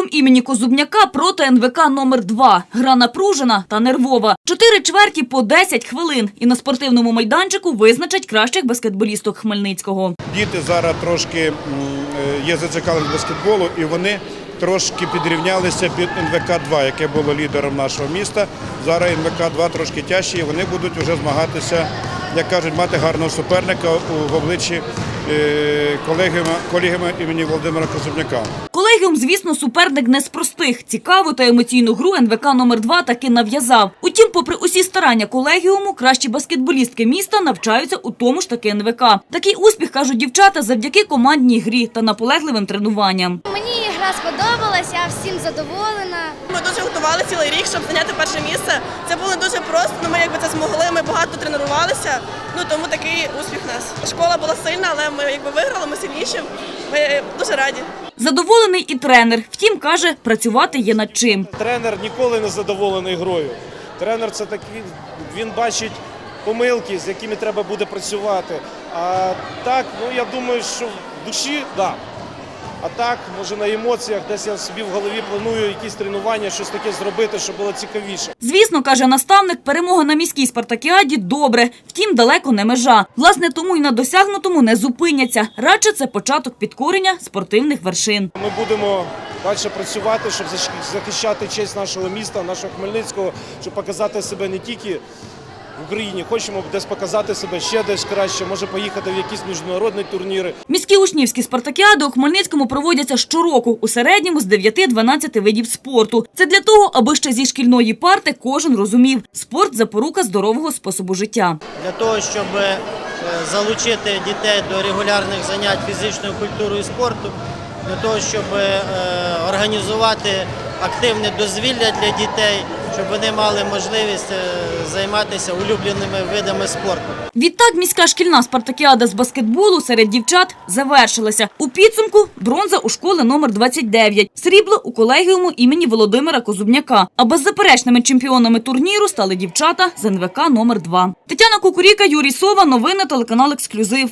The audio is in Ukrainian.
імені Козубняка проти НВК номер 2 Гра напружена та нервова. Чотири чверті по 10 хвилин. І на спортивному майданчику визначать кращих баскетболісток Хмельницького. Діти зараз трошки е, є зацікавлені баскетболу, і вони трошки підрівнялися під НВК-2, яке було лідером нашого міста. Зараз НВК-2 трошки тяжчі, і вони будуть вже змагатися, як кажуть, мати гарного суперника в обличчі е, колегами імені Володимира Козубняка. Колегіум, звісно, суперник не з простих. Цікаву та емоційну гру НВК номер 2 таки нав'язав. Утім, попри усі старання колегіуму, кращі баскетболістки міста навчаються у тому ж таки НВК. Такий успіх кажуть дівчата завдяки командній грі та наполегливим тренуванням. Гра сподобалась, я всім задоволена. Ми дуже готували цілий рік, щоб зайняти перше місце. Це було дуже просто. Ну ми якби це змогли. Ми багато тренувалися. Ну тому такий успіх у нас. Школа була сильна, але ми якби виграли. Ми сильніші. Ми дуже раді. Задоволений і тренер. Втім, каже, працювати є над чим. Тренер ніколи не задоволений грою. Тренер це такий, він бачить помилки, з якими треба буде працювати. А так, ну я думаю, що в душі, так. Да. А так, може на емоціях, десь я собі в голові планую якісь тренування, щось таке зробити, щоб було цікавіше. Звісно, каже наставник, перемога на міській спартакіаді добре, втім далеко не межа. Власне, тому й на досягнутому не зупиняться. Радше це початок підкорення спортивних вершин. Ми будемо далі працювати, щоб захищати честь нашого міста, нашого Хмельницького, щоб показати себе не тільки в Україні. Хочемо десь показати себе ще десь краще, може поїхати в якісь міжнародні турніри. Міські учнівські спартакіади у Хмельницькому проводяться щороку, у середньому з 9-12 видів спорту. Це для того, аби ще зі шкільної парти кожен розумів – спорт – запорука здорового способу життя. для того, щоб е, залучити дітей до регулярних занять фізичною культурою і спорту, для того, щоб е, організувати активне дозвілля для дітей, щоб вони мали можливість е, займатися улюбленими видами спорту. Відтак міська шкільна спартакіада з баскетболу серед дівчат завершилася. У підсумку бронза у школи номер 29, срібло у колегіуму імені Володимира Козубняка. А беззаперечними чемпіонами турніру стали дівчата з НВК номер 2. Тетяна Кукуріка, Юрій Сова, новини телеканал Ексклюзив.